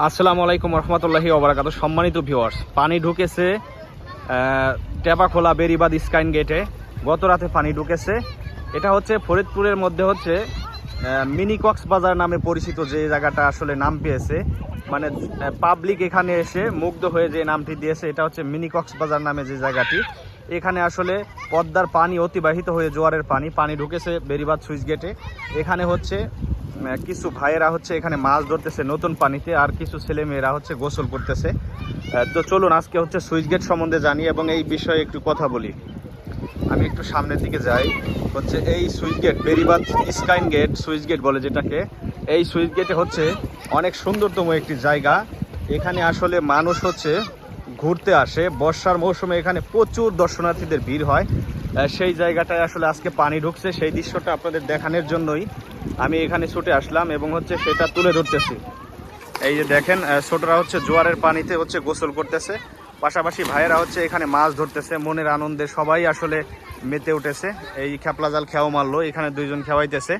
আসসালামু আলাইকুম রহমতুল্লাহি ওবরাকাত। সম্মানিত ভিউয়ার্স পানি ঢুকেছে টেপাখোলা বেরিবাদ স্কাইন গেটে। গত রাতে পানি ঢুকেছে। এটা হচ্ছে ফরিদপুরের মধ্যে হচ্ছে মিনি কক্সবাজার নামে পরিচিত যে জায়গাটা আসলে নাম পেয়েছে। মানে পাবলিক এখানে এসে মুগ্ধ হয়ে যে নামটি দিয়েছে, এটা হচ্ছে মিনি কক্সবাজার নামে যে জায়গাটি। এখানে আসলে পদ্মার পানি অতিবাহিত হয়ে জোয়ারের পানি পানি ঢুকেছে বেরিবাদ সুইচ গেটে। এখানে হচ্ছে কিছু ভাইয়েরা হচ্ছে এখানে মাছ ধরতেছে নতুন পানিতে, আর কিছু ছেলে মেয়েরা হচ্ছে গোসল করতেছে। তো চলুন আজকে হচ্ছে সুইচ গেট সম্বন্ধে জানি এবং এই বিষয়ে একটু কথা বলি। আমি একটু সামনের দিকে যাই। হচ্ছে এই সুইচ গেট বেরিবাদ স্কাইন গেট, সুইচ গেট বলে যেটাকে। এই সুইচ গেটে হচ্ছে অনেক সুন্দরতম একটি জায়গা। এখানে আসলে মানুষ হচ্ছে ঘুরতে আসে। বর্ষার মৌসুমে এখানে প্রচুর দর্শনার্থীদের ভিড় হয়। সেই জায়গাটায় আসলে আজকে পানি ঢুকছে। সেই দৃশ্যটা আপনাদের দেখানোর জন্যই আমি এখানে ছুটে আসলাম এবং হচ্ছে সেটা তুলে ধরতেছি। এই যে দেখেন ছোটরা হচ্ছে জোয়ারের পানিতে হচ্ছে গোসল করতেছে। পাশাপাশি ভাইয়েরা হচ্ছে এখানে মাছ ধরতেছে, মনের আনন্দে সবাই আসলে মেতে উঠেছে। এই খেপলা জাল খেয়াও মারলো, এখানে দুইজন খেওয়াইতেছে।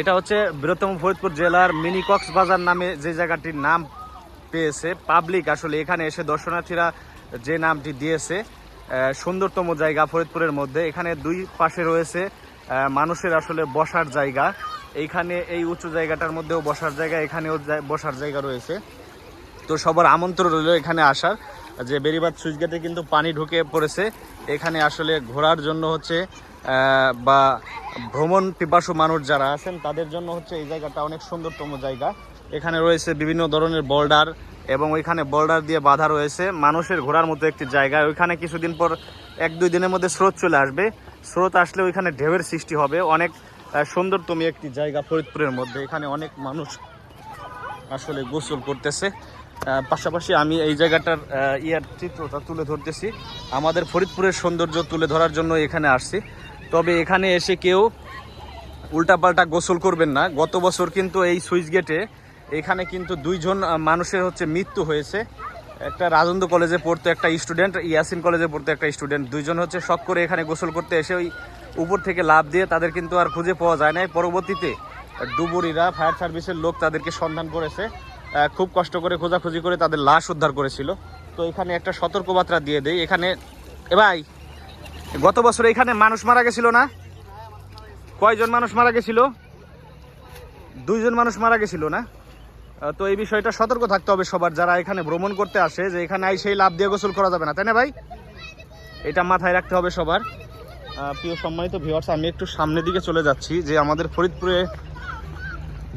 এটা হচ্ছে বৃহত্তম ফরিদপুর জেলার মিনি কক্সবাজার নামে যে জায়গাটির নাম পেয়েছে। পাবলিক আসলে এখানে এসে দর্শনার্থীরা যে নামটি দিয়েছে সুন্দরতম জায়গা ফরিদপুরের মধ্যে। এখানে দুই পাশে রয়েছে মানুষের আসলে বসার জায়গা। এইখানে এই উঁচু জায়গাটার মধ্যেও বসার জায়গা, এখানেও বসার জায়গা রয়েছে। তো সবার আমন্ত্রণ রইল এখানে আসার। যে বেরিবাদ সুইচ গেটে কিন্তু পানি ঢুকে পড়েছে। এখানে আসলে ঘোরার জন্য হচ্ছে বা ভ্রমণ পিপাসু মানুষ যারা আছেন, তাদের জন্য হচ্ছে এই জায়গাটা অনেক সুন্দরতম জায়গা। এখানে রয়েছে বিভিন্ন ধরনের বোল্ডার এবং ওইখানে বোল্ডার দিয়ে বাঁধা রয়েছে। মানুষের ঘোরার মতো একটি জায়গা। ওইখানে কিছুদিন পর এক দুই দিনের মধ্যে স্রোত চলে আসবে। স্রোত আসলে ওইখানে ঢেউয়ের সৃষ্টি হবে। অনেক সুন্দরতম একটি জায়গা ফরিদপুরের মধ্যে। এখানে অনেক মানুষ আসলে গোসল করতেছে। পাশাপাশি আমি এই জায়গাটার ইয়ার চিত্রটা তুলে ধরতেছি। আমাদের ফরিদপুরের সৌন্দর্য তুলে ধরার জন্য এখানে আসছি। তবে এখানে এসে কেউ উল্টাপাল্টা গোসল করবেন না। গত বছর কিন্তু এই সুইচ গেটে এখানে কিন্তু দুইজন মানুষের হচ্ছে মৃত্যু হয়েছে। একটা রাজেন্দ্র কলেজে পড়তো একটা স্টুডেন্ট, ইয়াসিন কলেজে পড়তো একটা স্টুডেন্ট। দুইজন হচ্ছে শখ করে এখানে গোসল করতে এসে ওই উপর থেকে লাভ দিয়ে তাদের কিন্তু আর খুঁজে পাওয়া যায় না পরবর্তীতে ডুবুরিরা ফায়ার সার্ভিসের লোক তাদেরকে সন্ধান করেছে। খুব কষ্ট করে খোঁজাখুঁজি করে তাদের লাশ উদ্ধার করেছিল। তো এখানে একটা সতর্কবার্তা দিয়ে দেয় এখানে এ ভাই, গত বছর এখানে মানুষ মারা গেছিল না? কয়জন মানুষ মারা গেছিল? দুইজন মানুষ মারা গেছিল না? তো এই বিষয়টা সতর্ক থাকতে হবে সবার যারা এখানে ভ্রমণ করতে আসে যে এখানে আই সেই লাভ দিয়ে গোসল করা যাবে না। তাই না ভাই? এটা মাথায় রাখতে হবে সবার। প্রিয় সম্মানিত ভিউয়ার্স আমি একটু সামনের দিকে চলে যাচ্ছি যে আমাদের ফরিদপুরে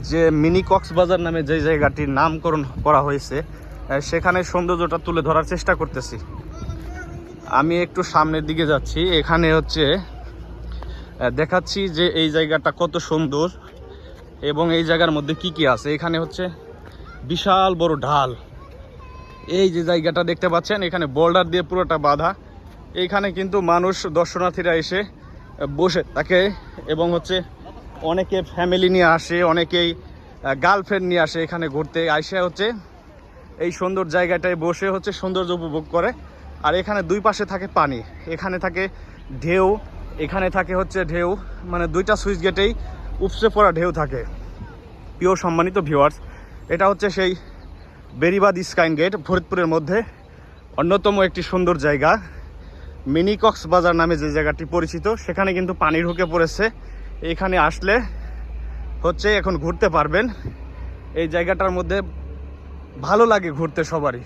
যে মিনি কক্সবাজার নামে যে জায়গাটির নামকরণ করা হয়েছে সেখানে সৌন্দর্যটা তুলে ধরার চেষ্টা করতেছি। আমি একটু সামনের দিকে যাচ্ছি, এখানে হচ্ছে দেখাচ্ছি যে এই জায়গাটা কত সুন্দর এবং এই জায়গার মধ্যে কি কি আছে। এখানে হচ্ছে বিশাল বড় ঢাল। এই যে জায়গাটা দেখতে পাচ্ছেন, এখানে বোল্ডার দিয়ে পুরোটা বাঁধা। এইখানে কিন্তু মানুষ, দর্শনার্থীরা এসে বসে থাকে এবং হচ্ছে অনেকে ফ্যামিলি নিয়ে আসে, অনেকেই গার্লফ্রেন্ড নিয়ে আসে এখানে ঘুরতে। আইসে হচ্ছে এই সুন্দর জায়গাটায় বসে হচ্ছে সৌন্দর্য উপভোগ করে। আর এখানে দুই পাশে থাকে পানি। এখানে থাকে ঢেউ, এখানে থাকে হচ্ছে ঢেউ। মানে দুইটা সুইচ গেটেই উপসে পড়া ঢেউ থাকে। প্রিয় সম্মানিত ভিউয়ার্স এটা হচ্ছে সেই বেরিবাদ স্কাইন গেট, ফরিদপুরের মধ্যে অন্যতম একটি সুন্দর জায়গা। মিনি কক্সবাজার নামে যে জায়গাটি পরিচিত, সেখানে কিন্তু পানি ঢুকে পড়েছে। এখানে আসলে হচ্ছে এখন ঘুরতে পারবেন। এই জায়গাটার মধ্যে ভালো লাগে ঘুরতে সবারই।